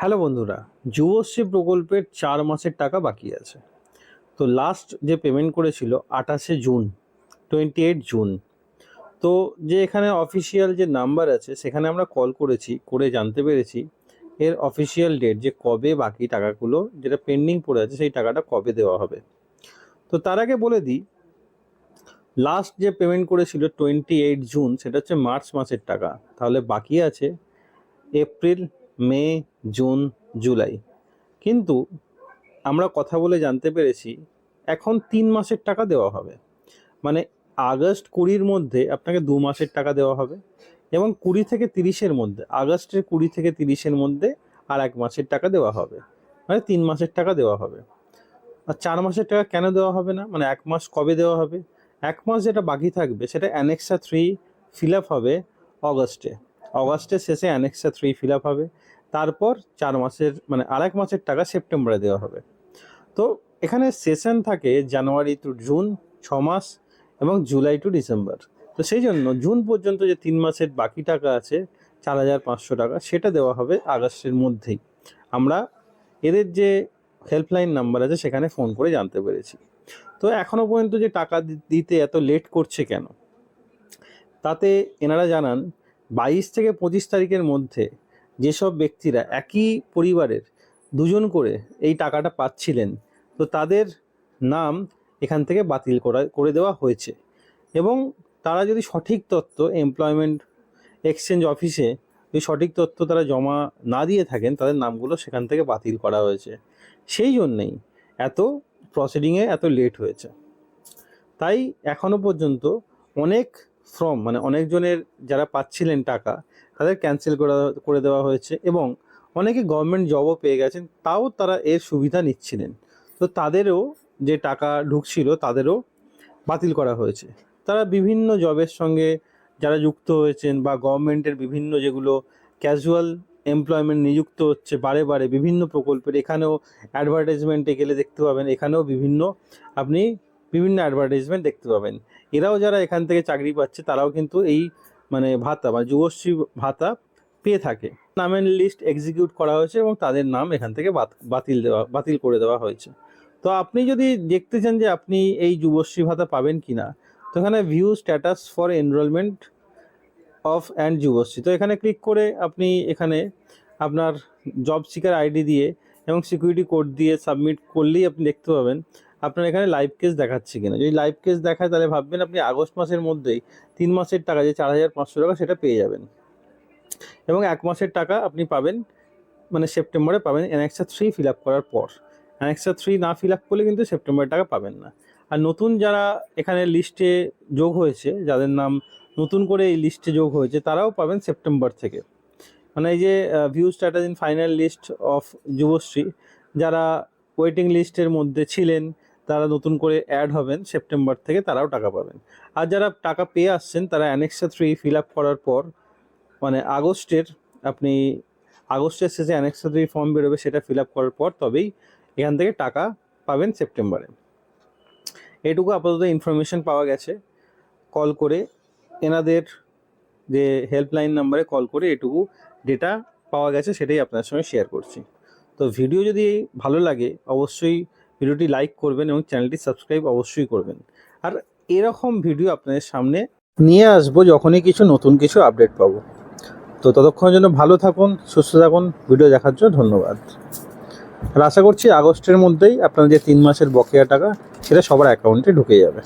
Hello বন্ধুরা, যুবশ্রী প্রকল্পের চার মাসের টাকা বাকি আছে। তো লাস্ট যে পেমেন্ট করেছিল আঠাশে জুন টোয়েন্টি এইট জুন। তো যে এখানে অফিসিয়াল যে নাম্বার আছে, সেখানে আমরা কল করেছি, করে জানতে পেরেছি। এর অফিসিয়াল ডেট যে কবে বাকি টাকাগুলো যেটা পেন্ডিং পড়ে আছে, সেই টাকাটা কবে দেওয়া হবে। তো তার আগে বলে দিই লাস্ট যে পেমেন্ট করেছিল টোয়েন্টি এইট জুন, সেটা হচ্ছে মার্চ মাসের টাকা। তাহলে বাকি আছে এপ্রিল মে জুন, জুলাই। কিন্তু আমরা কথা বলে জানতে পেরেছি, এখন তিন মাসের টাকা দেওয়া হবে। মানে আগস্ট কুড়ির মধ্যে আপনাকে দু মাসের টাকা দেওয়া হবে এবং কুড়ি থেকে তিরিশের মধ্যে, আগস্টের কুড়ি থেকে তিরিশের মধ্যে আর এক মাসের টাকা দেওয়া হবে। মানে তিন মাসের টাকা দেওয়া হবে। আর চার মাসের টাকা কেন দেওয়া হবে না? মানে এক মাস কবে দেওয়া হবে? এক মাস যেটা বাকি থাকবে সেটা অ্যানেক্সা থ্রি ফিল আপ হবে অগস্টে। অগস্টের শেষে অ্যানেক্সা থ্রি ফিল আপ হবে। তারপর চার মাসের মানে আর এক মাসের টাকা সেপ্টেম্বরে দেওয়া হবে। তো এখানে সেশন থাকে জানুয়ারি টু জুন ছ মাস এবং জুলাই টু ডিসেম্বর। তো সেই জন্য জুন পর্যন্ত যে তিন মাসের বাকি টাকা আছে, চার হাজার পাঁচশো টাকা, সেটা দেওয়া হবে আগস্টের মধ্যেই। আমরা এদের যে হেল্পলাইন নাম্বার আছে, সেখানে ফোন করে জানতে পেরেছি। তো এখনও পর্যন্ত যে টাকা দিতে এত লেট করছে কেন? তাতে এনারা জানান, বাইশ থেকে পঁচিশ তারিখের মধ্যে যেসব ব্যক্তিরা একই পরিবারের দুজন করে এই টাকাটা পাচ্ছিলেন, তো তাদের নাম এখান থেকে বাতিল করা, করে দেওয়া হয়েছে। এবং তারা যদি সঠিক তথ্য এমপ্লয়মেন্ট এক্সচেঞ্জ অফিসে যদি সঠিক তথ্য তারা জমা না দিয়ে থাকেন, তাদের নামগুলো সেখান থেকে বাতিল করা হয়েছে। সেই জন্যেই এত প্রসিডিংয়ে এত লেট হয়েছে। তাই এখনও পর্যন্ত অনেক ফর্ম মানে অনেকজনের যারা পাচ্ছিলেন টাকা, তাদের ক্যান্সেল করা, করে দেওয়া হয়েছে এবং অনেকে গভর্নমেন্ট জবও পেয়ে গেছেন, তাও তারা এর সুবিধা নিচ্ছিলেন। তো তাদেরও যে টাকা ঢুকছিল, তাদেরও বাতিল করা হয়েছে। তারা বিভিন্ন জবের সঙ্গে যারা যুক্ত হয়েছেন বা গভর্নমেন্টের বিভিন্ন যেগুলো ক্যাজুয়াল এমপ্লয়মেন্ট নিযুক্ত হচ্ছে, বারে বারে বিভিন্ন প্রকল্পের, এখানেও অ্যাডভার্টাইজমেন্টে গেলে দেখতে পাবেন, এখানেও বিভিন্ন আপনি বিভিন্ন অ্যাডভার্টাইজমেন্ট দেখতে পাবেন। এরাও যারা এখান থেকে চাকরি পাচ্ছে, তারাও কিন্তু এই মানে ভাতা বা যুবশ্রী ভাতা পেয়ে থাকে। নামের লিস্ট এক্সিকিউট করা হয়েছে এবং তাদের নাম এখান থেকে বাতিল দেওয়া, বাতিল করে দেওয়া হয়েছে। তো আপনি যদি দেখতে চান যে আপনি এই যুবশ্রী ভাতা পাবেন কি না তো এখানে view status for enrolment of and Yuvashree. তো এখানে ক্লিক করে আপনি এখানে আপনার জব সিকার আইডি দিয়ে এবং সিকিউরিটি কোড দিয়ে সাবমিট করলেই আপনি দেখতে পাবেন আপনার এখানে লাইভ কেস দেখাচ্ছে কিনা? যদি লাইভ কেস দেখায়, তাহলে ভাববেন আপনি আগস্ট মাসের মধ্যেই তিন মাসের টাকা, যে চার হাজার পাঁচশো টাকা, সেটা পেয়ে যাবেন। এবং এক মাসের টাকা আপনি পাবেন মানে সেপ্টেম্বরে পাবেন অ্যানেক্সা থ্রি ফিল আপ করার পর। অ্যানেক্সা থ্রি না ফিল আপ করলে কিন্তু সেপ্টেম্বরের টাকা পাবেন না। আর নতুন যারা এখানে লিস্টে যোগ হয়েছে, যাদের নাম নতুন করে এই লিস্টে যোগ হয়েছে, তারাও পাবেন সেপ্টেম্বর থেকে। মানে এই যে view status in final list of Yuvashree, যারা ওয়েটিং লিস্টের মধ্যে ছিলেন তারা নতুন করে অ্যাড হবেন সেপ্টেম্বর থেকে তারাও টাকা পাবেন। আর যারা টাকা পেয়ে আসছেন, তারা অ্যানেক্সা থ্রি ফিল আপ করার পর মানে আগস্টের আপনি, আগস্টের শেষে অ্যানেক্সা থ্রি ফর্ম বেরোবে, সেটা ফিল আপ করার পর তবেই এখান থেকে টাকা পাবেন সেপ্টেম্বরে এটুকু আপাতত ইনফরমেশন পাওয়া গেছে। কল করে এনাদের যে হেল্পলাইন নাম্বারে কল করে এটুকু ডেটা পাওয়া গেছে, সেটাই আপনার সঙ্গে শেয়ার করছি। তো ভিডিও যদি ভালো লাগে, অবশ্যই ভিডিওটি লাইক করবেন এবং চ্যানেলটি সাবস্ক্রাইব অবশ্যই করবেন। আর এরকম ভিডিও আপনাদের সামনে নিয়ে আসব যখনই কিছু নতুন কিছু আপডেট পাবো। তো ততক্ষণের জন্য ভালো থাকুন, সুস্থ থাকুন ভিডিও দেখার জন্য ধন্যবাদ। আর আশা করছি আগস্টের মধ্যেই আপনাদের যে তিন মাসের বকেয়া টাকা, সেটা সবার অ্যাকাউন্টে ঢুকে যাবে।